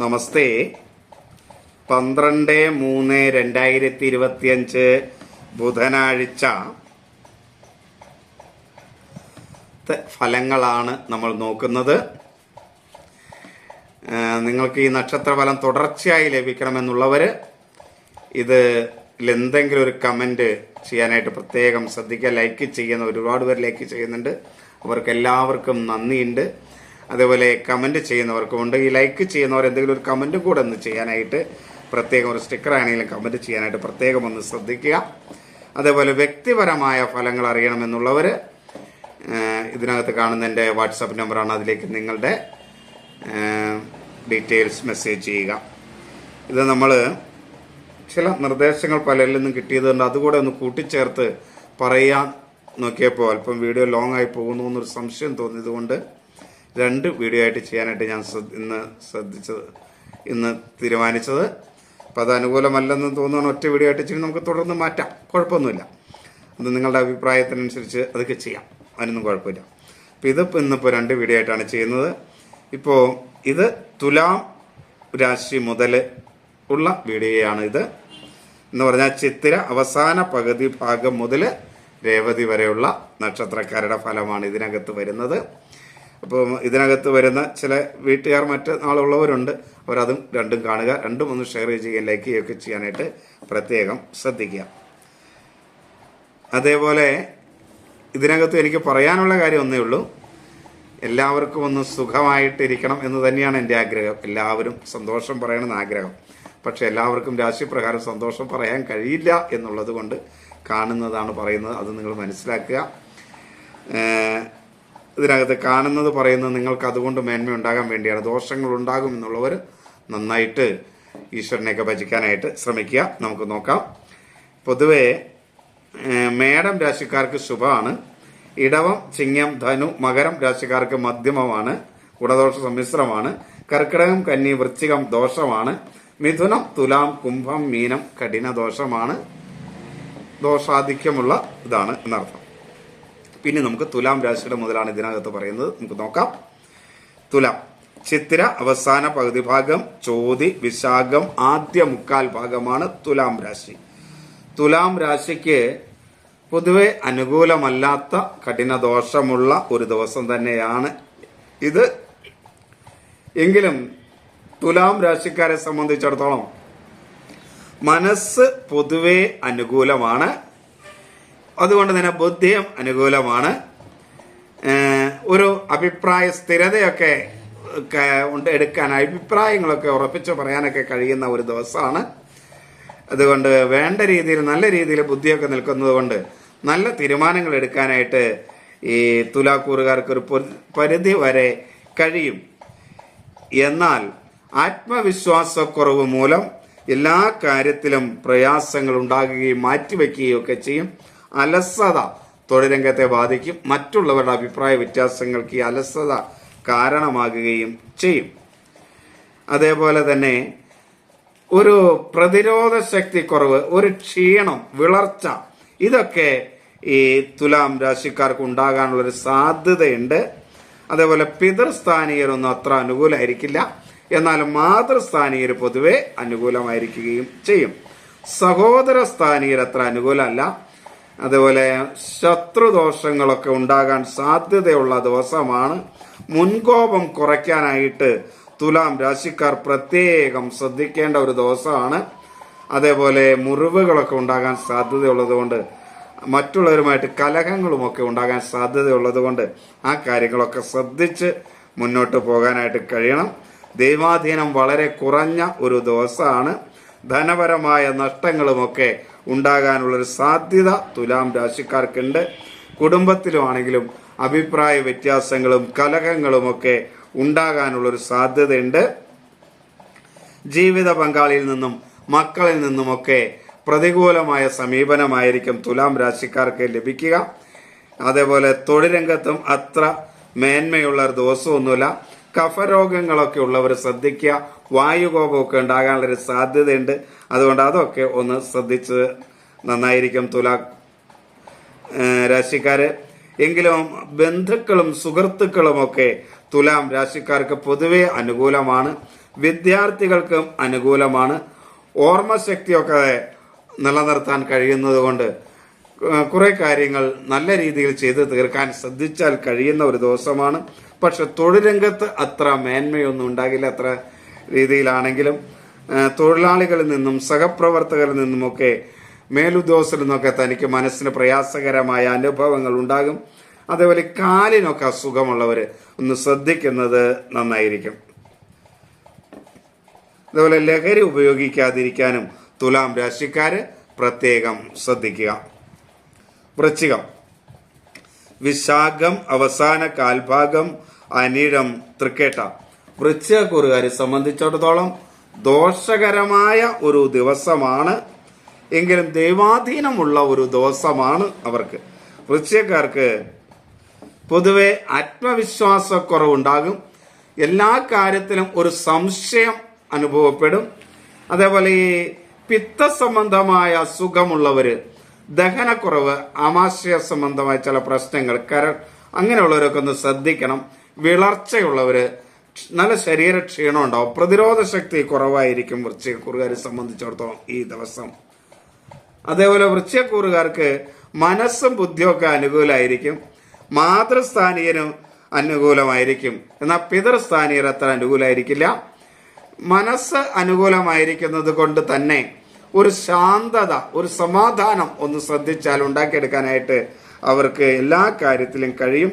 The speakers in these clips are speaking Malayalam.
നമസ്തേ. പന്ത്രണ്ട് മൂന്ന് രണ്ടായിരത്തി ഇരുപത്തിയഞ്ച് ബുധനാഴ്ച ഫലങ്ങളാണ് നമ്മൾ നോക്കുന്നത്. നിങ്ങൾക്ക് ഈ നക്ഷത്രഫലം തുടർച്ചയായി ലഭിക്കണമെന്നുള്ളവർ ഇത് എന്തെങ്കിലും ഒരു കമന്റ് ചെയ്യാനായിട്ട് പ്രത്യേകം ശ്രദ്ധിക്കുക. ലൈക്ക് ചെയ്യുന്ന ഒരുപാട് പേർ ലൈക്ക് ചെയ്യുന്നുണ്ട്. അവർക്ക് എല്ലാവർക്കും നന്ദിയുണ്ട്. അതേപോലെ കമന്റ് ചെയ്യുന്നവർക്കുമുണ്ട് ഈ ലൈക്ക് ചെയ്യുന്നവർ എന്തെങ്കിലും ഒരു കമന്റും കൂടെ ഒന്ന് ചെയ്യാനായിട്ട് പ്രത്യേകം ഒരു സ്റ്റിക്കർ ആണെങ്കിലും കമന്റ് ചെയ്യാനായിട്ട് പ്രത്യേകം ഒന്ന് ശ്രദ്ധിക്കുക. അതേപോലെ വ്യക്തിപരമായ ഫലങ്ങൾ അറിയണമെന്നുള്ളവർ ഇതിനകത്ത് കാണുന്ന എന്റെ വാട്സാപ്പ് നമ്പറാണ് അതിലേക്ക് നിങ്ങളുടെ ഡീറ്റെയിൽസ് മെസ്സേജ് ചെയ്യുക. ഇത് നമ്മൾ ചില നിർദ്ദേശങ്ങൾ പലരിൽ നിന്നും കിട്ടിയതുകൊണ്ട് അതുകൂടെ ഒന്ന് കൂട്ടിച്ചേർത്ത് പറയാൻ നോക്കിയപ്പോൾ അല്പം വീഡിയോ ലോങ് ആയി പോകുന്നു എന്നൊരു സംശയം തോന്നിയതുകൊണ്ട് രണ്ട് വീഡിയോ ആയിട്ട് ചെയ്യാനായിട്ട് ഞാൻ ഇന്ന് ശ്രദ്ധിച്ചത് ഇന്ന് തീരുമാനിച്ചത്. അപ്പോൾ അത് അനുകൂലമല്ലെന്ന് തോന്നുകയാണ് ഒറ്റ വീഡിയോ ആയിട്ട് ചെയ്യും നമുക്ക് തുടർന്ന് മാറ്റാം. കുഴപ്പമൊന്നുമില്ല. അത് നിങ്ങളുടെ അഭിപ്രായത്തിനനുസരിച്ച് അതൊക്കെ ചെയ്യാം. അതിനൊന്നും കുഴപ്പമില്ല. അപ്പോൾ ഇത് ഇന്നിപ്പോൾ രണ്ട് വീഡിയോ ആയിട്ടാണ് ചെയ്യുന്നത്. ഇപ്പോൾ ഇത് തുലാം രാശി മുതൽ ഉള്ള വീഡിയോയാണ് ഇത്. എന്ന് പറഞ്ഞാൽ ചിത്തിര അവസാന പകുതി ഭാഗം മുതൽ രേവതി വരെയുള്ള നക്ഷത്രക്കാരുടെ ഫലമാണ് ഇതിനകത്ത് വരുന്നത്. അപ്പോൾ ഇതിനകത്ത് വരുന്ന ചില വീട്ടുകാർ മറ്റ് നാളുള്ളവരുണ്ട് അവരതും രണ്ടും കാണുക. രണ്ടും ഒന്ന് ഷെയർ ചെയ്യുകയും ലൈക്ക് ചെയ്യുകയൊക്കെ ചെയ്യാനായിട്ട് പ്രത്യേകം ശ്രദ്ധിക്കുക. അതേപോലെ ഇതിനകത്ത് എനിക്ക് പറയാനുള്ള കാര്യം ഒന്നേ ഉള്ളൂ. എല്ലാവർക്കും ഒന്ന് സുഖമായിട്ടിരിക്കണം എന്ന് തന്നെയാണ് എന്റെ ആഗ്രഹം. എല്ലാവരും സന്തോഷം പറയണമെന്ന് ആഗ്രഹം. പക്ഷെ എല്ലാവർക്കും രാശിപ്രകാരം സന്തോഷം പറയാൻ കഴിയില്ല എന്നുള്ളത് കൊണ്ട് കാണുന്നതാണ് പറയുന്നത്. അത് നിങ്ങൾ മനസ്സിലാക്കുക. ഇതിനകത്ത് കാണുന്നത് പറയുന്നത് നിങ്ങൾക്ക് അതുകൊണ്ട് മേന്മ ഉണ്ടാകാൻ വേണ്ടിയാണ്. ദോഷങ്ങൾ ഉണ്ടാകും എന്നുള്ളവർ നന്നായിട്ട് ഈശ്വരനെയൊക്കെ ഭജിക്കാനായിട്ട് ശ്രമിക്കുക. നമുക്ക് നോക്കാം. പൊതുവേ മേടം രാശിക്കാർക്ക് ശുഭമാണ്. ഇടവം ചിങ്ങം ധനു മകരം രാശിക്കാർക്ക് മധ്യമമാണ്. ഗുണദോഷ സമ്മിശ്രമാണ്. കർക്കിടകം കന്നി വൃശ്ചികം ദോഷമാണ്. മിഥുനം തുലാം കുംഭം മീനം കഠിന ദോഷമാണ് ദോഷാധിക്യമുള്ള ഇതാണ് എന്നർത്ഥം. പിന്നെ നമുക്ക് തുലാം രാശിയുടെ മുതലാണ് ഇതിനകത്ത് പറയുന്നത്. നമുക്ക് നോക്കാം. തുലാം. ചിത്തിര അവസാന പകുതി ഭാഗം ചോതി വിശാഖം ആദ്യ മുക്കാൽ ഭാഗമാണ് തുലാം രാശി. തുലാം രാശിക്ക് പൊതുവെ അനുകൂലമല്ലാത്ത കഠിനദോഷമുള്ള ഒരു ദിവസം തന്നെയാണ് ഇത്. എങ്കിലും തുലാം രാശിക്കാരെ സംബന്ധിച്ചിടത്തോളം മനസ്സ് പൊതുവെ അനുകൂലമാണ്. അതുകൊണ്ട് തന്നെ ബുദ്ധിയും അനുകൂലമാണ്. ഒരു അഭിപ്രായ സ്ഥിരതയൊക്കെ ഉണ്ട് എടുക്കാൻ. അഭിപ്രായങ്ങളൊക്കെ ഉറപ്പിച്ച് പറയാനൊക്കെ കഴിയുന്ന ഒരു ദിവസമാണ്. അതുകൊണ്ട് വേണ്ട രീതിയിൽ നല്ല രീതിയിൽ ബുദ്ധിയൊക്കെ നിൽക്കുന്നതുകൊണ്ട് നല്ല തീരുമാനങ്ങൾ എടുക്കാനായിട്ട് ഈ തുലാക്കൂറുകാർക്ക് ഒരു പരിധി വരെ കഴിയും. എന്നാൽ ആത്മവിശ്വാസക്കുറവ് മൂലം എല്ലാ കാര്യത്തിലും പ്രയാസങ്ങൾ ഉണ്ടാകുകയും മാറ്റിവെക്കുകയും ഒക്കെ ചെയ്യും. അലസത തൊഴിൽ ബാധിക്കും. മറ്റുള്ളവരുടെ അഭിപ്രായ വ്യത്യാസങ്ങൾക്ക് ഈ അലസത കാരണമാകുകയും ചെയ്യും. അതേപോലെ തന്നെ ഒരു പ്രതിരോധ ശക്തി കുറവ് ഒരു ക്ഷീണം വിളർച്ച ഇതൊക്കെ ഈ തുലാം രാശിക്കാർക്ക് ഉണ്ടാകാനുള്ള ഒരു സാധ്യതയുണ്ട്. അതേപോലെ പിതൃസ്ഥാനീയരൊന്നും അത്ര അനുകൂലമായിരിക്കില്ല എന്നാൽ മാതൃസ്ഥാനീയർ പൊതുവെ അനുകൂലമായിരിക്കുകയും ചെയ്യും. സഹോദര സ്ഥാനീയർ അത്ര അനുകൂലമല്ല. അതുപോലെ ശത്രുദോഷങ്ങളൊക്കെ ഉണ്ടാകാൻ സാധ്യതയുള്ള ദിവസമാണ് മുൻകോപം കുറയ്ക്കാനായിട്ട് തുലാം രാശിക്കാർ പ്രത്യേകം ശ്രദ്ധിക്കേണ്ട ഒരു ദിവസമാണ്. അതേപോലെ മുറിവുകളൊക്കെ ഉണ്ടാകാൻ സാധ്യതയുള്ളതുകൊണ്ട് മറ്റുള്ളവരുമായിട്ട് മറ്റുള്ളവരുമായിട്ട് കലഹങ്ങളുമൊക്കെ ഉണ്ടാകാൻ സാധ്യതയുള്ളതുകൊണ്ട് ആ കാര്യങ്ങളൊക്കെ ശ്രദ്ധിച്ച് മുന്നോട്ട് പോകാനായിട്ട് കഴിയണം. ദൈവാധീനം വളരെ കുറഞ്ഞ ഒരു ദിവസമാണ്. ധനപരമായ നഷ്ടങ്ങളുമൊക്കെ ഉണ്ടാകാനുള്ളൊരു സാധ്യത തുലാം രാശിക്കാർക്കുണ്ട്. കുടുംബത്തിലുമാണെങ്കിലും അഭിപ്രായ വ്യത്യാസങ്ങളും കലഹങ്ങളും കലഹങ്ങളുമൊക്കെ ഉണ്ടാകാനുള്ളൊരു സാധ്യതയുണ്ട്. ജീവിത പങ്കാളിയിൽ നിന്നും മക്കളിൽ നിന്നുമൊക്കെ പ്രതികൂലമായ സമീപനമായിരിക്കും തുലാം രാശിക്കാർക്ക് ലഭിക്കുക. അതേപോലെ തൊഴിൽ രംഗത്തും അത്ര മേന്മയുള്ള ദിവസമൊന്നുമില്ല. കഫരോഗങ്ങളൊക്കെ ഉള്ളവർ ശ്രദ്ധിക്കുക. വായുകോപമൊക്കെ ഉണ്ടാകാനുള്ള ഒരു സാധ്യതയുണ്ട്. അതുകൊണ്ട് അതൊക്കെ ഒന്ന് ശ്രദ്ധിച്ച് നന്നായിരിക്കും തുലാ രാശിക്കാര്. എങ്കിലും ബന്ധുക്കളും സുഹൃത്തുക്കളുമൊക്കെ തുലാം രാശിക്കാർക്ക് പൊതുവെ അനുകൂലമാണ്. വിദ്യാർത്ഥികൾക്കും അനുകൂലമാണ്. ഓർമ്മശക്തിയൊക്കെ നിലനിർത്താൻ കഴിയുന്നത് കൊണ്ട് കുറെ കാര്യങ്ങൾ നല്ല രീതിയിൽ ചെയ്തു തീർക്കാൻ ശ്രദ്ധിച്ചാൽ കഴിയുന്ന ഒരു ദിവസമാണ്. പക്ഷെ തൊഴിൽ രംഗത്ത് അത്ര മേന്മയൊന്നും ഉണ്ടാകില്ല അത്ര രീതിയിലാണെങ്കിലും തൊഴിലാളികളിൽ നിന്നും സഹപ്രവർത്തകരിൽ നിന്നുമൊക്കെ മേലുദ്യോഗസ്ഥരിൽ നിന്നൊക്കെ തനിക്ക് മനസ്സിന് പ്രയാസകരമായ അനുഭവങ്ങൾ ഉണ്ടാകും. അതേപോലെ കാലിനൊക്കെ അസുഖമുള്ളവർ ഒന്ന് ശ്രദ്ധിക്കുന്നത് നന്നായിരിക്കും. അതുപോലെ ലഹരി ഉപയോഗിക്കാതിരിക്കാനും തുലാം രാശിക്കാര് പ്രത്യേകം ശ്രദ്ധിക്കുക. വൃശ്ചികം. വിശാഖം അവസാന കാൽഭാഗം അനിഴം തൃക്കേട്ട. വൃശ്ചികക്കുറുകാരെ സംബന്ധിച്ചിടത്തോളം ദോഷകരമായ ഒരു ദിവസമാണ്. എങ്കിലും ദൈവാധീനമുള്ള ഒരു ദിവസമാണ് അവർക്ക്. വൃശ്ചികക്കാർക്ക് പൊതുവെ ആത്മവിശ്വാസക്കുറവുണ്ടാകും. എല്ലാ കാര്യത്തിലും ഒരു സംശയം അനുഭവപ്പെടും. അതേപോലെ ഈ പിത്ത സംബന്ധമായ അസുഖമുള്ളവര് ദഹനക്കുറവ് ആമാശയ സംബന്ധമായ ചില പ്രശ്നങ്ങൾ കരൾ അങ്ങനെയുള്ളവരൊക്കെ ഒന്ന് ശ്രദ്ധിക്കണം. വിളർച്ചയുള്ളവര് നല്ല ശരീര ക്ഷീണം ഉണ്ടാവും. പ്രതിരോധ ശക്തി കുറവായിരിക്കും വൃശ്ചികക്കുറുകാരെ സംബന്ധിച്ചിടത്തോളം ഈ ദിവസം. അതേപോലെ വൃശ്ചികക്കൂറുകാർക്ക് മനസ്സും ബുദ്ധിയൊക്കെ അനുകൂലമായിരിക്കും മാതൃസ്ഥാനീയനും അനുകൂലമായിരിക്കും. എന്നാൽ പിതൃസ്ഥാനീയർ അത്ര അനുകൂലമായിരിക്കില്ല മനസ്സ് അനുകൂലമായിരിക്കുന്നത് കൊണ്ട് തന്നെ ഒരു ശാന്തത ഒരു സമാധാനം ഒന്ന് ശ്രദ്ധിച്ചാൽ ഉണ്ടാക്കിയെടുക്കാനായിട്ട് അവർക്ക് എല്ലാ കാര്യത്തിലും കഴിയും.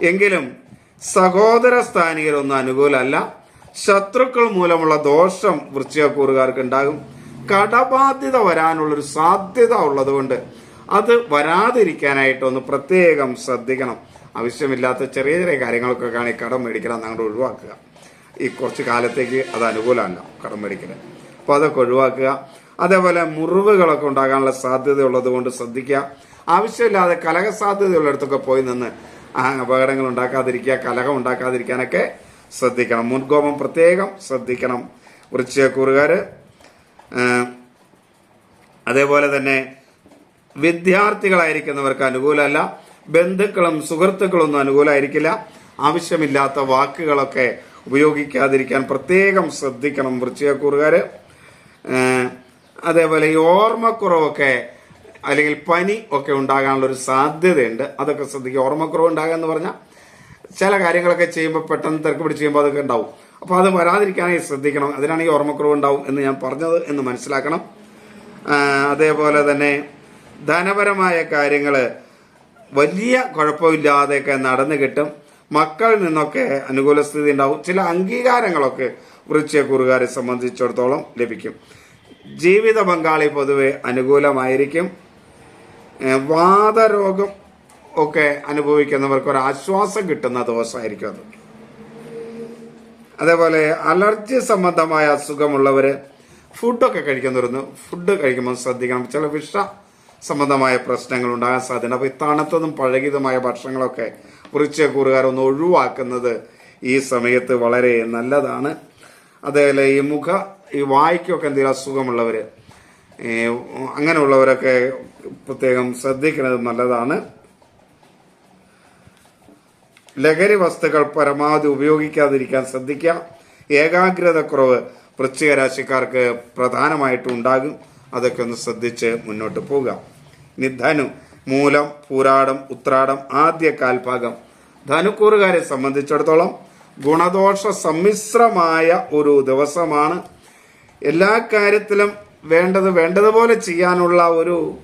എങ്കിലും സഹോദര സ്ഥാനികരൊന്നും അനുകൂലമല്ല. ശത്രുക്കൾ മൂലമുള്ള ദോഷം വൃശ്ചികക്കൂറുകാർക്ക് ഉണ്ടാകും. കടബാധ്യത വരാനുള്ളൊരു സാധ്യത ഉള്ളതുകൊണ്ട് അത് വരാതിരിക്കാനായിട്ട് ഒന്ന് പ്രത്യേകം ശ്രദ്ധിക്കണം. ആവശ്യമില്ലാത്ത ചെറിയ ചെറിയ കാര്യങ്ങളൊക്കെ കാണി കടം മേടിക്കണം അങ്ങോട്ട് ഒഴിവാക്കുക. ഈ കുറച്ച് കാലത്തേക്ക് അത് അനുകൂലമല്ല കടം മേടിക്കൽ അപ്പോൾ അതൊക്കെ ഒഴിവാക്കുക. അതേപോലെ മുറിവുകളൊക്കെ ഉണ്ടാകാനുള്ള സാധ്യത ഉള്ളത് കൊണ്ട് ശ്രദ്ധിക്കുക. ആവശ്യമില്ലാതെ കലഹ സാധ്യതയുള്ളിടത്തൊക്കെ പോയി നിന്ന് അപകടങ്ങൾ ഉണ്ടാക്കാതിരിക്കുക കലഹം ഉണ്ടാക്കാതിരിക്കാനൊക്കെ ശ്രദ്ധിക്കണം. മുൻകോപം പ്രത്യേകം ശ്രദ്ധിക്കണം. വൃശ്ചികക്കൂറുകാര് ഏഹ്, അതേപോലെ തന്നെ വിദ്യാർത്ഥികളായിരിക്കുന്നവർക്ക് അനുകൂലമല്ല. ബന്ധുക്കളും സുഹൃത്തുക്കളൊന്നും അനുകൂലമായിരിക്കില്ല. ആവശ്യമില്ലാത്ത വാക്കുകളൊക്കെ ഉപയോഗിക്കാതിരിക്കാൻ പ്രത്യേകം ശ്രദ്ധിക്കണം വൃശ്ചികക്കൂറുകാര് ഏഹ്, അതേപോലെ ഈ ഓർമ്മക്കുറവൊക്കെ അല്ലെങ്കിൽ പനി ഒക്കെ ഉണ്ടാകാനുള്ള ഒരു സാധ്യതയുണ്ട്. അതൊക്കെ ശ്രദ്ധിക്കുക. ഓർമ്മക്കുറവ് ഉണ്ടാകുക എന്ന് പറഞ്ഞാൽ ചില കാര്യങ്ങളൊക്കെ ചെയ്യുമ്പോൾ പെട്ടെന്ന് തിരക്ക് പിടിച്ച് ചെയ്യുമ്പോൾ അതൊക്കെ ഉണ്ടാവും. അപ്പോൾ അത് വരാതിരിക്കാനായി ശ്രദ്ധിക്കണം. അതിനാണ് ഈ ഓർമ്മക്കുറവ് ഉണ്ടാവും എന്ന് ഞാൻ പറഞ്ഞത് എന്ന് മനസ്സിലാക്കണം. അതേപോലെ തന്നെ ധനപരമായ കാര്യങ്ങൾ വലിയ കുഴപ്പമില്ലാതെയൊക്കെ നടന്നു കിട്ടും. മക്കളിൽ നിന്നൊക്കെ അനുകൂല സ്ഥിതി ഉണ്ടാവും. ചില അംഗീകാരങ്ങളൊക്കെ വൃശ്ചികക്കുറുകാരെ സംബന്ധിച്ചിടത്തോളം ലഭിക്കും. ജീവിത പങ്കാളി പൊതുവെ അനുകൂലമായിരിക്കും. വാദരോഗം ഒക്കെ അനുഭവിക്കുന്നവർക്ക് ഒരു ആശ്വാസം കിട്ടുന്ന ദിവസമായിരിക്കും അത്. അതേപോലെ അലർജി സംബന്ധമായ അസുഖമുള്ളവര് ഫുഡൊക്കെ കഴിക്കുന്നവരുന്ന് ഫുഡ് കഴിക്കുമ്പോൾ ശ്രദ്ധിക്കണം. ചില വിഷ സംബന്ധമായ പ്രശ്നങ്ങൾ ഉണ്ടാകാൻ സാധ്യത അപ്പോൾ ഈ തണുത്തതും ഭക്ഷണങ്ങളൊക്കെ കൂറുകാരൊന്ന് ഒഴിവാക്കുന്നത് ഈ സമയത്ത് വളരെ നല്ലതാണ്. അതേപോലെ ഈ മുഖ ഈ വായിക്കൊക്കെ എന്തെങ്കിലും അസുഖമുള്ളവർ അങ്ങനെയുള്ളവരൊക്കെ പ്രത്യേകം ശ്രദ്ധിക്കുന്നത് നല്ലതാണ്. ലഹരി വസ്തുക്കൾ പരമാവധി ഉപയോഗിക്കാതിരിക്കാൻ ശ്രദ്ധിക്കുക. ഏകാഗ്രതക്കുറവ് വൃശ്ചിക രാശിക്കാർക്ക് പ്രധാനമായിട്ടും ഉണ്ടാകും. അതൊക്കെ ഒന്ന് ശ്രദ്ധിച്ച് മുന്നോട്ട് പോവുക. ഇനി ധനു മൂലം പൂരാടം ഉത്രാടം ആദ്യ കാൽഭാഗം. ധനുക്കൂറുകാരെ സംബന്ധിച്ചിടത്തോളം ഗുണദോഷ സമ്മിശ്രമായ ഒരു ദിവസമാണ് എല്ലാ കാര്യത്തിലും വേണ്ടത് വേണ്ടതുപോലെ ചെയ്യാനുള്ള ഒരു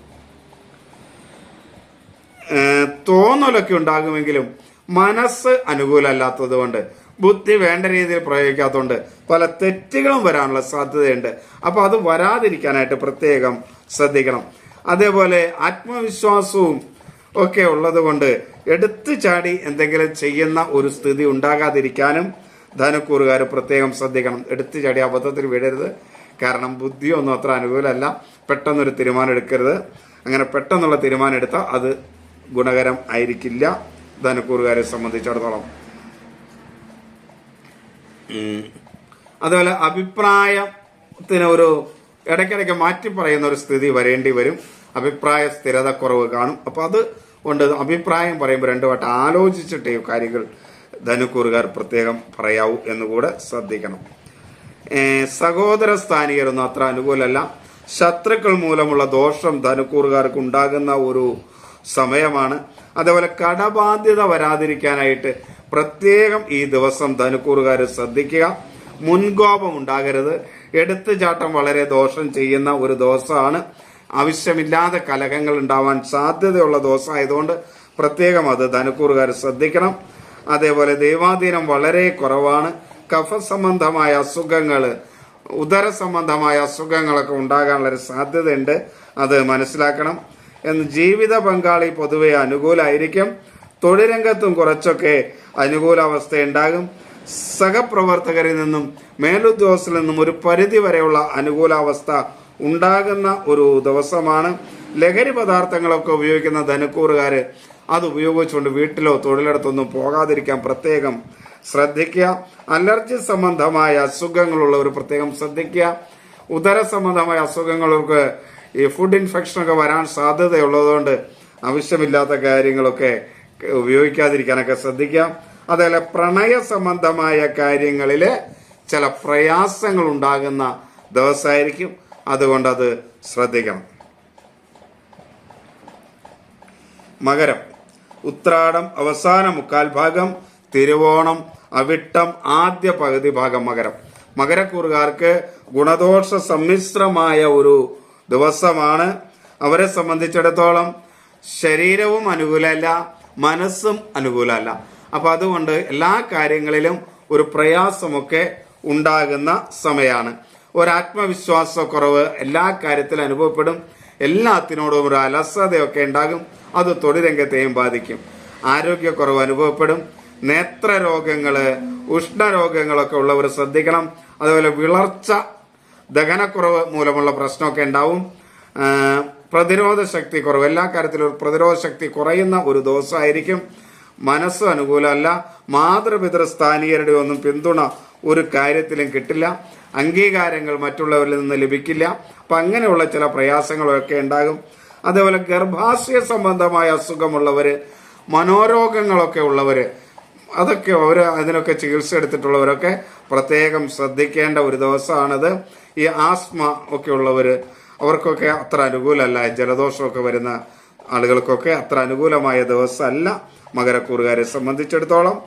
തോന്നലൊക്കെ ഉണ്ടാകുമെങ്കിലും മനസ്സ് അനുകൂലമല്ലാത്തത് കൊണ്ട് ബുദ്ധി വേണ്ട രീതിയിൽ പ്രയോഗിക്കാത്തതുകൊണ്ട് പല തെറ്റുകളും വരാനുള്ള സാധ്യതയുണ്ട്. അപ്പോൾ അത് വരാതിരിക്കാനായിട്ട് പ്രത്യേകം ശ്രദ്ധിക്കണം. അതേപോലെ ആത്മവിശ്വാസവും ഒക്കെ ഉള്ളതുകൊണ്ട് എടുത്തു ചാടി എന്തെങ്കിലും ചെയ്യുന്ന ഒരു സ്ഥിതി ഉണ്ടാകാതിരിക്കാനും ധനുക്കൂറുകാർ പ്രത്യേകം ശ്രദ്ധിക്കണം. എടുത്തു ചാടി അബദ്ധത്തിൽ വീഴരുത് കാരണം ബുദ്ധിയൊന്നും അത്ര അനുകൂലമല്ല. പെട്ടെന്നൊരു തീരുമാനം എടുക്കരുത്. അങ്ങനെ പെട്ടെന്നുള്ള തീരുമാനം എടുത്താൽ അത് ഗുണകരം ആയിരിക്കില്ല. ധനക്കൂറുകാരെ സംബന്ധിച്ചിടത്തോളം. അതുപോലെ അഭിപ്രായത്തിന് ഒരു ഇടയ്ക്കിടയ്ക്ക് മാറ്റി പറയുന്ന ഒരു സ്ഥിതി വരേണ്ടി വരും. അഭിപ്രായ സ്ഥിരത കുറവ് കാണും. അപ്പോൾ അത് കൊണ്ട് അഭിപ്രായം പറയുമ്പോൾ രണ്ടു വട്ടം ആലോചിച്ചിട്ടേ കാര്യങ്ങൾ ധനുക്കൂറുകാർ പ്രത്യേകം പറയാവൂ എന്നുകൂടെ ശ്രദ്ധിക്കണം. സഹോദര സ്ഥാനീയരൊന്നും അത്ര അനുകൂലമല്ല. ശത്രുക്കൾ മൂലമുള്ള ദോഷം ധനുക്കൂറുകാർക്ക് ഉണ്ടാകുന്ന ഒരു സമയമാണ്. അതേപോലെ കടബാധ്യത വരാതിരിക്കാനായിട്ട് പ്രത്യേകം ഈ ദിവസം ധനുക്കൂറുകാർ ശ്രദ്ധിക്കുക. മുൻകോപം ഉണ്ടാകരുത്. എടുത്തുചാട്ടം വളരെ ദോഷം ചെയ്യുന്ന ഒരു ദിവസമാണ്. ആവശ്യമില്ലാതെ കലഹങ്ങൾ ഉണ്ടാവാൻ സാധ്യതയുള്ള ദിവസമായതുകൊണ്ട് പ്രത്യേകം അത് ധനുക്കൂറുകാർ ശ്രദ്ധിക്കണം. അതേപോലെ ദൈവാധീനം വളരെ കുറവാണ്. കഫ സംബന്ധമായ അസുഖങ്ങൾ ഉദര സംബന്ധമായ അസുഖങ്ങളൊക്കെ ഉണ്ടാകാനുള്ള ഒരു സാധ്യതയുണ്ട്. അത് മനസ്സിലാക്കണം. എന്ന് ജീവിത പങ്കാളി പൊതുവെ അനുകൂലമായിരിക്കും തൊഴിൽ രംഗത്തും കുറച്ചൊക്കെ അനുകൂലാവസ്ഥ ഉണ്ടാകും സഹപ്രവർത്തകരിൽ നിന്നും മേലുദ്യോഗസ്ഥരിൽ നിന്നും ഒരു പരിധി വരെയുള്ള അനുകൂലാവസ്ഥ ഉണ്ടാകുന്ന ഒരു ദിവസമാണ്. ലഹരി പദാർത്ഥങ്ങളൊക്കെ ഉപയോഗിക്കുന്ന ധനക്കൂറുകാര് അത് ഉപയോഗിച്ചുകൊണ്ട് വീട്ടിലോ തൊഴിലിടത്തൊന്നും പോകാതിരിക്കാൻ പ്രത്യേകം ശ്രദ്ധിക്കുക. അലർജി സംബന്ധമായ അസുഖങ്ങളുള്ളവർ പ്രത്യേകം ശ്രദ്ധിക്കുക. ഉദര സംബന്ധമായ അസുഖങ്ങൾക്ക് ഈ ഫുഡ് ഇൻഫെക്ഷനൊക്കെ വരാൻ സാധ്യതയുള്ളതുകൊണ്ട് ആവശ്യമില്ലാത്ത കാര്യങ്ങളൊക്കെ ഉപയോഗിക്കാതിരിക്കാനൊക്കെ ശ്രദ്ധിക്കാം അതേപോലെ പ്രണയ സംബന്ധമായ കാര്യങ്ങളിൽ ചില പ്രയാസങ്ങൾ ഉണ്ടാകുന്ന ദിവസമായിരിക്കും. അതുകൊണ്ട് അത് ശ്രദ്ധിക്കണം. മകരം. ഉത്രാടം അവസാന മുക്കാൽ ഭാഗം തിരുവോണം അവിട്ടം ആദ്യ പകുതി ഭാഗം മകരം. മകരക്കൂറുകാർക്ക് ഗുണദോഷ സമ്മിശ്രമായ ഒരു ദിവസമാണ്. അവരെ സംബന്ധിച്ചിടത്തോളം ശരീരവും അനുകൂലമല്ല മനസ്സും അനുകൂലമല്ല. അപ്പൊ അതുകൊണ്ട് എല്ലാ കാര്യങ്ങളിലും ഒരു പ്രയാസമൊക്കെ ഉണ്ടാകുന്ന സമയമാണ് ഒരാത്മവിശ്വാസക്കുറവ് എല്ലാ കാര്യത്തിലും അനുഭവപ്പെടും. എല്ലാത്തിനോടും ഒരു അലസതയൊക്കെ ഉണ്ടാകും. അത് തൊഴിലംഗത്തെയും ബാധിക്കും. ആരോഗ്യക്കുറവ് അനുഭവപ്പെടും. നേത്രരോഗങ്ങൾ ഉഷ്ണരോഗങ്ങളൊക്കെ ഉള്ളവർ ശ്രദ്ധിക്കണം. അതുപോലെ വിളർച്ച ദഹനക്കുറവ് മൂലമുള്ള പ്രശ്നമൊക്കെ ഉണ്ടാവും. പ്രതിരോധ ശക്തി കുറവ്. എല്ലാ കാര്യത്തിലും പ്രതിരോധ ശക്തി കുറയുന്ന ഒരു ദിവസമായിരിക്കും. മനസ്സ് അനുകൂലമല്ല. മാതൃപിതൃ സ്ഥാനീയരുടെ ഒന്നും പിന്തുണ ഒരു കാര്യത്തിലും കിട്ടില്ല. അംഗീകാരങ്ങൾ മറ്റുള്ളവരിൽ നിന്ന് ലഭിക്കില്ല. അപ്പം അങ്ങനെയുള്ള ചില പ്രയാസങ്ങളൊക്കെ ഉണ്ടാകും. അതേപോലെ ഗർഭാശയ സംബന്ധമായ അസുഖമുള്ളവർ മനോരോഗങ്ങളൊക്കെ ഉള്ളവർ അതൊക്കെ അവർ അതിനൊക്കെ ചികിത്സ എടുത്തിട്ടുള്ളവരൊക്കെ പ്രത്യേകം ശ്രദ്ധിക്കേണ്ട ഒരു ദിവസമാണിത്. ഈ ആസ്മ ഒക്കെ ഉള്ളവർ അവർക്കൊക്കെ അത്ര അനുകൂലമല്ല. ജലദോഷമൊക്കെ വരുന്ന ആളുകൾക്കൊക്കെ അത്ര അനുകൂലമായ ദിവസമല്ല മകരക്കൂറുകാരെ സംബന്ധിച്ചിടത്തോളം.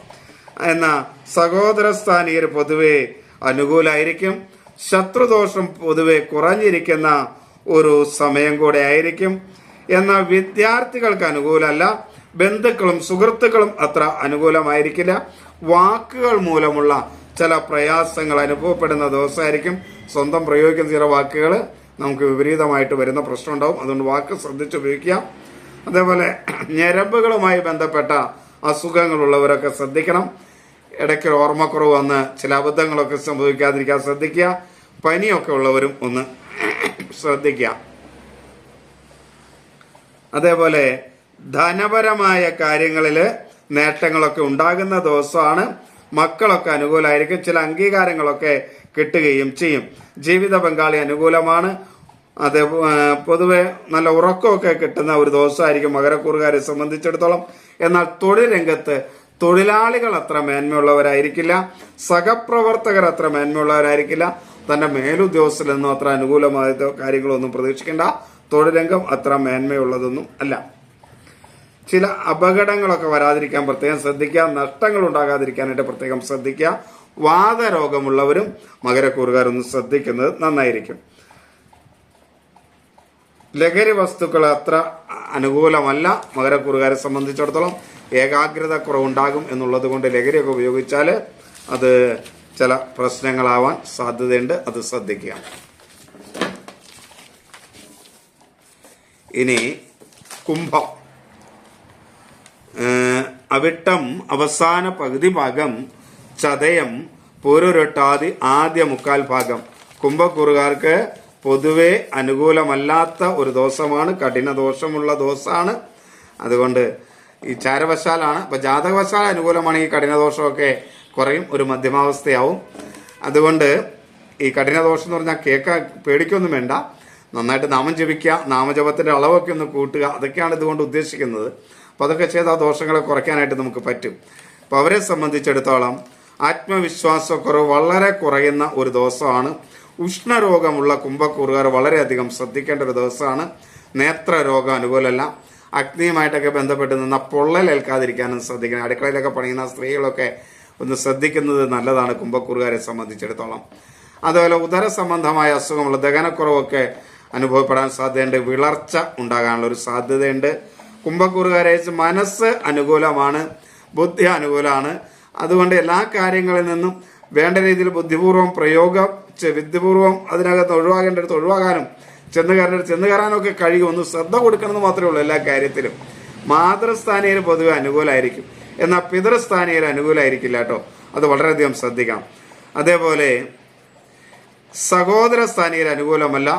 എന്നാൽ സഹോദര സ്ഥാനീയർ പൊതുവെ അനുകൂലമായിരിക്കും ശത്രുദോഷം പൊതുവെ കുറഞ്ഞിരിക്കുന്ന ഒരു സമയം കൂടെ ആയിരിക്കും. എന്നാൽ വിദ്യാർത്ഥികൾക്ക് അനുകൂലമല്ല. ബന്ധുക്കളും സുഹൃത്തുക്കളും അത്ര അനുകൂലമായിരിക്കില്ല. വാക്കുകൾ മൂലമുള്ള ചില പ്രയാസങ്ങൾ അനുഭവപ്പെടുന്ന ദിവസമായിരിക്കും. സ്വന്തം പ്രയോഗിക്കുന്ന ചില വാക്കുകൾ നമുക്ക് വിപരീതമായിട്ട് വരുന്ന പ്രശ്നം ഉണ്ടാവും അതുകൊണ്ട് വാക്ക് ശ്രദ്ധിച്ച് ഉപയോഗിക്കുക. അതേപോലെ ഞരമ്പുകളുമായി ബന്ധപ്പെട്ട അസുഖങ്ങളുള്ളവരൊക്കെ ശ്രദ്ധിക്കണം. ഇടയ്ക്ക് ഓർമ്മക്കുറവ് വന്ന് ചില അബദ്ധങ്ങളൊക്കെ സംഭവിക്കാതിരിക്കാൻ ശ്രദ്ധിക്കുക. പനിയൊക്കെ ഉള്ളവരും ഒന്ന് ശ്രദ്ധിക്കുക. അതേപോലെ ധനപരമായ കാര്യങ്ങളിൽ നേട്ടങ്ങളൊക്കെ ഉണ്ടാകുന്ന ദിവസമാണ് മക്കളൊക്കെ അനുകൂലമായിരിക്കും ചില അംഗീകാരങ്ങളൊക്കെ കിട്ടുകയും ചെയ്യും. ജീവിത പങ്കാളി അനുകൂലമാണ്. അതേ പൊതുവെ നല്ല ഉറക്കമൊക്കെ കിട്ടുന്ന ഒരു ദിവസമായിരിക്കും മകരക്കൂറുകാരെ സംബന്ധിച്ചിടത്തോളം. എന്നാൽ തൊഴിൽ രംഗത്ത് തൊഴിലാളികൾ അത്ര മേന്മയുള്ളവരായിരിക്കില്ല. സഹപ്രവർത്തകർ അത്ര മേന്മയുള്ളവരായിരിക്കില്ല. തന്റെ മേലുദ്യോഗസ്ഥരൊന്നും അത്ര അനുകൂലമായ കാര്യങ്ങളൊന്നും പ്രതീക്ഷിക്കേണ്ട. തൊഴിലംഗം അത്ര മേന്മയുള്ളതൊന്നും അല്ല. ചില അപകടങ്ങളൊക്കെ വരാതിരിക്കാൻ പ്രത്യേകം ശ്രദ്ധിക്കുക. നഷ്ടങ്ങൾ ഉണ്ടാകാതിരിക്കാനായിട്ട് പ്രത്യേകം ശ്രദ്ധിക്കുക. വാദരോഗമുള്ളവരും മകരക്കൂറുകാരൊന്ന് ശ്രദ്ധിക്കുന്നത് നന്നായിരിക്കും. ലഹരി വസ്തുക്കൾ അത്ര അനുകൂലമല്ല. മകരക്കൂറുകാരെ സംബന്ധിച്ചിടത്തോളം ഏകാഗ്രത കുറവുണ്ടാകും എന്നുള്ളത് കൊണ്ട് ലഹരിയൊക്കെ ഉപയോഗിച്ചാൽ അത് ചില പ്രശ്നങ്ങളാവാൻ സാധ്യതയുണ്ട്. അത് ശ്രദ്ധിക്കുക. ഇനി കുംഭം. അവിട്ടം അവസാന പകുതി ഭാഗം ചതയം പൂരൊരൊട്ടാതി ആദ്യ മുക്കാൽ ഭാഗം. കുംഭക്കൂറുകാർക്ക് പൊതുവെ അനുകൂലമല്ലാത്ത ഒരു ദോഷമാണ് കഠിന ദോഷമുള്ള ദോഷമാണ്. അതുകൊണ്ട് ഈ ചാരവശാലാണ് അപ്പൊ ജാതകവശാൽ അനുകൂലമാണെങ്കിൽ ഈ കഠിനദോഷമൊക്കെ കുറയും ഒരു മധ്യമാവസ്ഥയാവും. അതുകൊണ്ട് ഈ കഠിനദോഷം എന്ന് പറഞ്ഞാൽ കേൾക്കാൻ പേടിക്കൊന്നും വേണ്ട. നന്നായിട്ട് നാമം ജപിക്കുക നാമജപത്തിന്റെ അളവൊക്കെ ഒന്ന് കൂട്ടുക അതൊക്കെയാണ് ഇതുകൊണ്ട് ഉദ്ദേശിക്കുന്നത്. അപ്പോൾ അതൊക്കെ ചെയ്ത് ആ ദോഷങ്ങളെ കുറയ്ക്കാനായിട്ട് നമുക്ക് പറ്റും. അപ്പോൾ അവരെ സംബന്ധിച്ചിടത്തോളം ആത്മവിശ്വാസക്കുറവ് വളരെ കുറയുന്ന ഒരു ദിവസമാണ്. ഉഷ്ണരോഗമുള്ള കുംഭക്കൂറുകാർ വളരെയധികം ശ്രദ്ധിക്കേണ്ട ഒരു ദിവസമാണ്. നേത്രരോഗം അനുകൂലമല്ല. അഗ്നിയുമായിട്ടൊക്കെ ബന്ധപ്പെട്ട് നിന്ന പൊള്ളലേൽക്കാതിരിക്കാനും ശ്രദ്ധിക്കണം. അടുക്കളയിലൊക്കെ പണിയുന്ന സ്ത്രീകളൊക്കെ ഒന്ന് ശ്രദ്ധിക്കുന്നത് നല്ലതാണ് കുംഭക്കൂറുകാരെ സംബന്ധിച്ചിടത്തോളം. അതുപോലെ ഉദര സംബന്ധമായ അസുഖമുള്ള ദഹനക്കുറവൊക്കെ അനുഭവപ്പെടാൻ സാധ്യതയുണ്ട്. വിളർച്ച ഉണ്ടാകാനുള്ള ഒരു സാധ്യതയുണ്ട്. കുംഭക്കൂറുകാരെ മനസ്സ് അനുകൂലമാണ് ബുദ്ധി അനുകൂലമാണ്. അതുകൊണ്ട് എല്ലാ കാര്യങ്ങളിൽ നിന്നും വേണ്ട രീതിയിൽ ബുദ്ധിപൂർവം പ്രയോഗം ബുദ്ധിപൂർവം അതിനകത്ത് ഒഴിവാകേണ്ടടുത്ത് ഒഴിവാകാനും ചെന്ന് കയറേണ്ടടുത്ത് ചെന്ന് കയറാനൊക്കെ കഴിയും. ഒന്ന് ശ്രദ്ധ കൊടുക്കണമെന്ന് മാത്രമേ ഉള്ളൂ എല്ലാ കാര്യത്തിലും. മാതൃസ്ഥാനീയർ പൊതുവെ അനുകൂലമായിരിക്കും എന്നാൽ പിതൃസ്ഥാനീയർ അനുകൂലമായിരിക്കില്ല കേട്ടോ. അത് വളരെയധികം ശ്രദ്ധിക്കാം അതേപോലെ സഹോദര സ്ഥാനീയർ അനുകൂലമല്ല.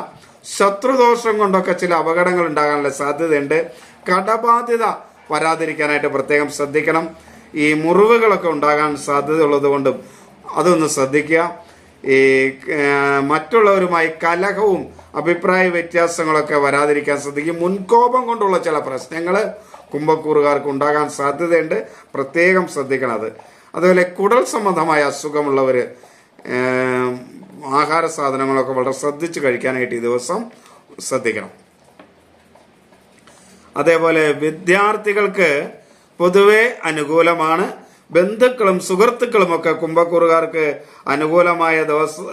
ശത്രുദോഷം കൊണ്ടൊക്കെ ചില അപകടങ്ങൾ ഉണ്ടാകാനുള്ള സാധ്യതയുണ്ട്. കടബാധ്യത വരാതിരിക്കാനായിട്ട് പ്രത്യേകം ശ്രദ്ധിക്കണം. ഈ മുറിവുകളൊക്കെ ഉണ്ടാകാൻ സാധ്യതയുള്ളത് കൊണ്ടും അതൊന്ന് ശ്രദ്ധിക്കുക. ഈ മറ്റുള്ളവരുമായി കലഹവും അഭിപ്രായ വ്യത്യാസങ്ങളൊക്കെ വരാതിരിക്കാൻ ശ്രദ്ധിക്കും. മുൻകോപം കൊണ്ടുള്ള ചില പ്രശ്നങ്ങൾ കുംഭക്കൂറുകാർക്ക് ഉണ്ടാകാൻ സാധ്യതയുണ്ട്. പ്രത്യേകം ശ്രദ്ധിക്കണത് അതുപോലെ കുടൽ സംബന്ധമായ അസുഖമുള്ളവർ ആഹാര സാധനങ്ങളൊക്കെ വളരെ ശ്രദ്ധിച്ച് കഴിക്കാനായിട്ട് ഈ ദിവസം ശ്രദ്ധിക്കണം. അതേപോലെ വിദ്യാർത്ഥികൾക്ക് പൊതുവെ അനുകൂലമാണ്. ബന്ധുക്കളും സുഹൃത്തുക്കളും ഒക്കെ കുംഭക്കൂറുകാർക്ക് അനുകൂലമായ ദിവസം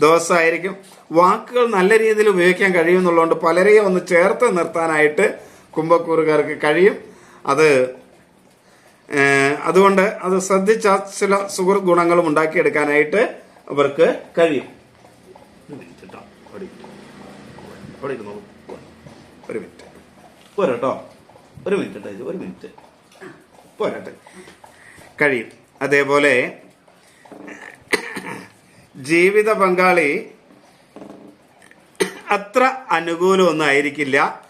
ദിവസമായിരിക്കും. വാക്കുകൾ നല്ല രീതിയിൽ ഉപയോഗിക്കാൻ കഴിയുമെന്നുള്ളതുകൊണ്ട് പലരെയും ഒന്ന് ചേർത്ത് നിർത്താനായിട്ട് കുംഭക്കൂറുകാർക്ക് കഴിയും. അത് അതുകൊണ്ട് അത് ശ്രദ്ധിച്ച ചില സുഹൃത്ത് ഗുണങ്ങളും ഉണ്ടാക്കിയെടുക്കാനായിട്ട് അവർക്ക് കഴിയും. ഒരു മിനിറ്റ്. പോരട്ടോ ഒരു മിനിറ്റ്. ഒരു മിനിറ്റ്. പോരട്ടെ. കഴിയും. അതേപോലെ ജീവിത പങ്കാളി അത്ര അനുകൂലമൊന്നും ആയിരിക്കില്ല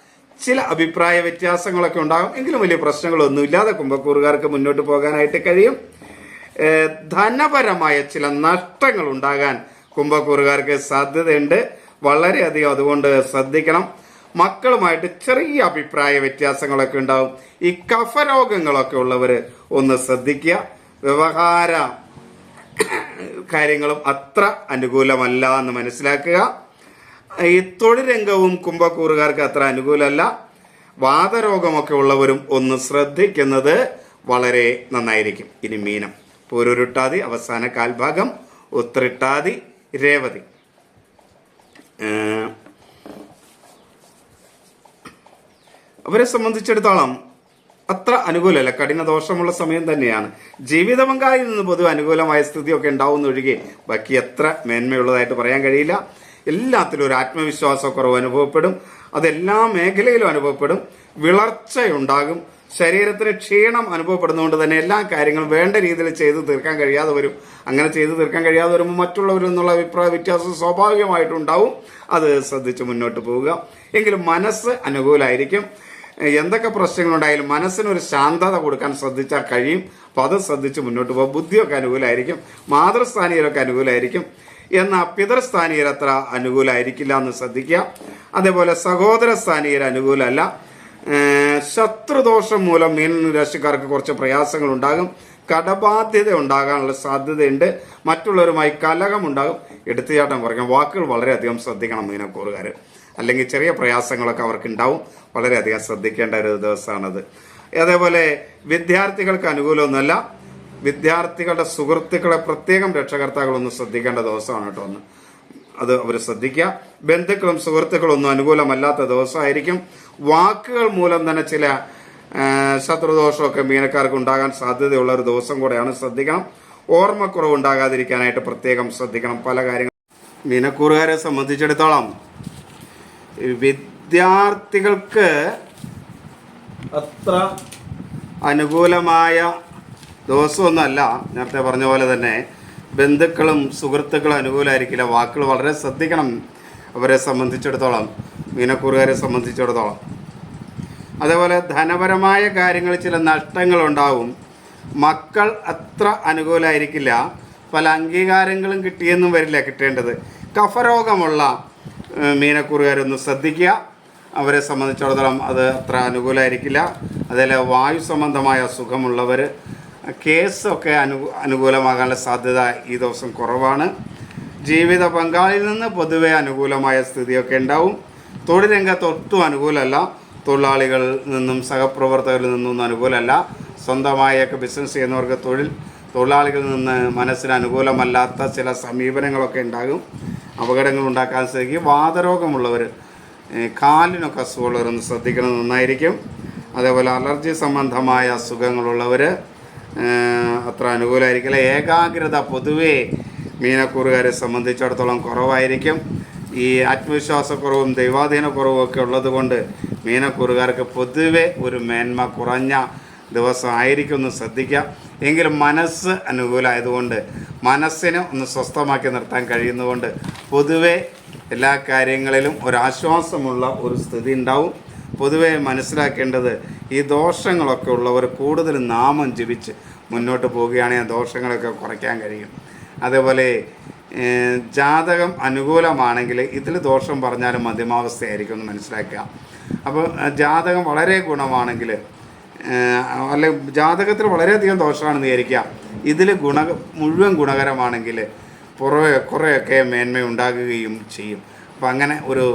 ചില അഭിപ്രായ വ്യത്യാസങ്ങളൊക്കെ ഉണ്ടാകും. എങ്കിലും വലിയ പ്രശ്നങ്ങളൊന്നുമില്ലാതെ കുംഭക്കൂറുകാർക്ക് മുന്നോട്ട് പോകാനായിട്ട് കഴിയും. ധനപരമായ ചില നഷ്ടങ്ങൾ ഉണ്ടാകാൻ കുംഭക്കൂറുകാർക്ക് സാധ്യതയുണ്ട്. വളരെയധികം അതുകൊണ്ട് ശ്രദ്ധിക്കണം. മക്കളുമായിട്ട് ചെറിയ അഭിപ്രായ വ്യത്യാസങ്ങളൊക്കെ ഉണ്ടാവും. ഈ കഫരോഗങ്ങളൊക്കെ ഉള്ളവർ ഒന്ന് ശ്രദ്ധിക്കുക. വ്യവഹാര കാര്യങ്ങളും അത്ര അനുകൂലമല്ല എന്ന് മനസ്സിലാക്കുക. ഈ തൊഴിൽ രംഗവും കുംഭക്കൂറുകാർക്ക് അത്ര അനുകൂലമല്ല. വാതരോഗമൊക്കെ ഉള്ളവരും ഒന്ന് ശ്രദ്ധിക്കുന്നത് വളരെ നന്നായിരിക്കും. ഇനി മീനം. പൂരുരുട്ടാതി അവസാന കാൽഭാഗം ഉത്രിട്ടാതി രേവതി. അവരെ സംബന്ധിച്ചിടത്തോളം അത്ര അനുകൂലമല്ല. കഠിന ദോഷമുള്ള സമയം തന്നെയാണ്. ജീവിത നിന്ന് പൊതുവെ അനുകൂലമായ സ്ഥിതിയൊക്കെ ഉണ്ടാവുന്നൊഴികെ ബാക്കി എത്ര മേന്മയുള്ളതായിട്ട് പറയാൻ കഴിയില്ല. എല്ലാത്തിലും ഒരു ആത്മവിശ്വാസക്കുറവ് അനുഭവപ്പെടും. അതെല്ലാ മേഖലയിലും അനുഭവപ്പെടും. വിളർച്ചയുണ്ടാകും. ശരീരത്തിന് ക്ഷീണം അനുഭവപ്പെടുന്നതുകൊണ്ട് തന്നെ എല്ലാ കാര്യങ്ങളും വേണ്ട രീതിയിൽ ചെയ്തു തീർക്കാൻ കഴിയാതെ വരും. അങ്ങനെ ചെയ്തു തീർക്കാൻ കഴിയാതെ വരുമ്പോൾ മറ്റുള്ളവരിൽ നിന്നുള്ള അഭിപ്രായ വ്യത്യാസം സ്വാഭാവികമായിട്ടുണ്ടാവും. അത് ശ്രദ്ധിച്ച് മുന്നോട്ട് പോവുക. എങ്കിലും മനസ്സ് അനുകൂലമായിരിക്കും എന്തൊക്കെ പ്രശ്നങ്ങളുണ്ടായാലും മനസ്സിനൊരു ശാന്തത കൊടുക്കാൻ ശ്രദ്ധിച്ചാൽ കഴിയും. അപ്പോൾ അത് ശ്രദ്ധിച്ച് മുന്നോട്ട് പോകും ബുദ്ധിയൊക്കെ അനുകൂലമായിരിക്കും മാതൃസ്ഥാനീയരൊക്കെ അനുകൂലമായിരിക്കും എന്നാൽ പിതൃസ്ഥാനീയർ അത്ര അനുകൂലമായിരിക്കില്ല എന്ന് ശ്രദ്ധിക്കുക. അതേപോലെ സഹോദര സ്ഥാനീയർ അനുകൂലമല്ല. ശത്രുദോഷം മൂലം മീൻ രാശിക്കാർക്ക് കുറച്ച് പ്രയാസങ്ങൾ ഉണ്ടാകും കടബാധ്യത ഉണ്ടാകാനുള്ള സാധ്യതയുണ്ട്. മറ്റുള്ളവരുമായി കലഹം ഉണ്ടാകും എടുത്തുചാട്ടം കുറയ്ക്കാം. വാക്കുകൾ വളരെയധികം ശ്രദ്ധിക്കണം മീനക്കൂറുകാർ അല്ലെങ്കിൽ ചെറിയ പ്രയാസങ്ങളൊക്കെ അവർക്ക് ഉണ്ടാവും വളരെയധികം ശ്രദ്ധിക്കേണ്ട ഒരു ദിവസമാണത്. അതേപോലെ വിദ്യാർത്ഥികൾക്ക് അനുകൂലമൊന്നുമല്ല. വിദ്യാർത്ഥികളുടെ സുഹൃത്തുക്കളെ പ്രത്യേകം രക്ഷകർത്താക്കളൊന്ന് ശ്രദ്ധിക്കേണ്ട ദിവസമാണ് കേട്ടോ ഒന്ന് അത് അവർ ശ്രദ്ധിക്കുക. ബന്ധുക്കളും സുഹൃത്തുക്കളും ഒന്നും അനുകൂലമല്ലാത്ത ദിവസമായിരിക്കും. വാക്കുകൾ മൂലം തന്നെ ചില ശത്രുദോഷമൊക്കെ മീനക്കാർക്ക് ഉണ്ടാകാൻ സാധ്യതയുള്ള ഒരു ദിവസം കൂടെയാണ് ശ്രദ്ധിക്കണം. ഓർമ്മക്കുറവ് ഉണ്ടാകാതിരിക്കാനായിട്ട് പ്രത്യേകം ശ്രദ്ധിക്കണം. പല കാര്യങ്ങൾ മീനക്കൂറുകാരെ സംബന്ധിച്ചിടത്തോളം വിദ്യാർത്ഥികൾക്ക് അത്ര അനുകൂലമായ ദിവസമൊന്നുമല്ല നേരത്തെ പറഞ്ഞ പോലെ തന്നെ ബന്ധുക്കളും സുഹൃത്തുക്കളും അനുകൂലമായിരിക്കില്ല. വാക്കുകൾ വളരെ ശ്രദ്ധിക്കണം അവരെ സംബന്ധിച്ചിടത്തോളം മീനക്കൂറുകാരെ സംബന്ധിച്ചിടത്തോളം. അതേപോലെ ധനപരമായ കാര്യങ്ങൾ ചില നഷ്ടങ്ങളുണ്ടാവും. മക്കൾ അത്ര അനുകൂലമായിരിക്കില്ല. പല അംഗീകാരങ്ങളും കിട്ടിയെന്നും വരില്ല കിട്ടേണ്ടത്. കഫരോഗമുള്ള മീനക്കൂറുകാരൊന്ന് ശ്രദ്ധിക്കുക. അവരെ സംബന്ധിച്ചിടത്തോളം അത് അത്ര അനുകൂലമായിരിക്കില്ല. അതേപോലെ വായു സംബന്ധമായ അസുഖമുള്ളവർ കേസൊക്കെ അനു അനുകൂലമാകാനുള്ള സാധ്യത ഈ ദിവസം കുറവാണ്. ജീവിത പങ്കാളിയിൽ നിന്ന് പൊതുവെ അനുകൂലമായ സ്ഥിതിയൊക്കെ ഉണ്ടാവും. തൊഴിൽ രംഗത്ത് ഒട്ടും അനുകൂലമല്ല. തൊഴിലാളികളിൽ നിന്നും സഹപ്രവർത്തകരിൽ നിന്നും അനുകൂലമല്ല. സ്വന്തമായൊക്കെ ബിസിനസ് ചെയ്യുന്നവർക്ക് തൊഴിൽ തൊഴിലാളികളിൽ നിന്ന് മനസ്സിന് അനുകൂലമല്ലാത്ത ചില സമീപനങ്ങളൊക്കെ ഉണ്ടാകും. അപകടങ്ങൾ ഉണ്ടാക്കാൻ സാധിക്കും. വാതരോഗമുള്ളവർ കാലിനൊക്കെ അസുഖമുള്ളവരൊന്ന് ശ്രദ്ധിക്കണം. നന്നായിരിക്കും. അതേപോലെ അലർജി സംബന്ധമായ അസുഖങ്ങളുള്ളവർ അത്ര അനുകൂലമായിരിക്കില്ല. ഏകാഗ്രത പൊതുവേ മീനക്കൂറുകാരെ സംബന്ധിച്ചിടത്തോളം കുറവായിരിക്കും. ഈ ആത്മവിശ്വാസക്കുറവും ദൈവാധീനക്കുറവും ഒക്കെ ഉള്ളതുകൊണ്ട് മീനക്കൂറുകാർക്ക് പൊതുവെ ഒരു മേന്മ കുറഞ്ഞ ദിവസം ആയിരിക്കും ഒന്ന് ശ്രദ്ധിക്കാം. എങ്കിലും മനസ്സ് അനുകൂലമായതുകൊണ്ട് മനസ്സിനെ ഒന്ന് സ്വസ്ഥമാക്കി നിർത്താൻ കഴിയുന്നതുകൊണ്ട് പൊതുവെ എല്ലാ കാര്യങ്ങളിലും ഒരാശ്വാസമുള്ള ഒരു സ്ഥിതി ഉണ്ടാവും. പൊതുവെ മനസ്സിലാക്കേണ്ടത് ഈ ദോഷങ്ങളൊക്കെ ഉള്ളവർ കൂടുതൽ നാമം ജപിച്ച് മുന്നോട്ട് പോവുകയാണെങ്കിൽ ദോഷങ്ങളൊക്കെ കുറയ്ക്കാൻ കഴിയും. അതേപോലെ ജാതകം അനുകൂലമാണെങ്കിൽ ഇതിൽ ദോഷം പറഞ്ഞാലും മധ്യമാവസ്ഥയായിരിക്കും എന്ന് മനസ്സിലാക്കുക. അപ്പോൾ ജാതകം വളരെ ഗുണമാണെങ്കിൽ അല്ലെ ജാതകത്തിൽ വളരെയധികം ദോഷമാണെന്ന് വിചാരിക്കുക. ഇതിൽ ഗുണ മുഴുവൻ ഗുണകരമാണെങ്കിൽ പുറമെ കുറേയൊക്കെ മേന്മ ഉണ്ടാകുകയും ചെയ്യും. അപ്പം അങ്ങനെ ഒരു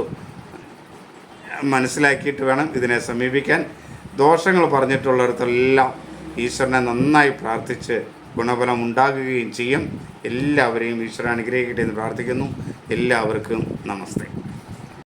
മനസ്സിലാക്കിയിട്ട് വേണം ഇതിനെ സമീപിക്കാൻ. ദോഷങ്ങൾ പറഞ്ഞിട്ടുള്ളിടത്തെല്ലാം ഈശ്വരനെ നന്നായി പ്രാർത്ഥിച്ച് ഗുണഫലം ഉണ്ടാകുകയും ചെയ്യും. എല്ലാവരെയും ഈശ്വരൻ അനുഗ്രഹിക്കട്ടെ എന്ന് പ്രാർത്ഥിക്കുന്നു. എല്ലാവർക്കും നമസ്തേ.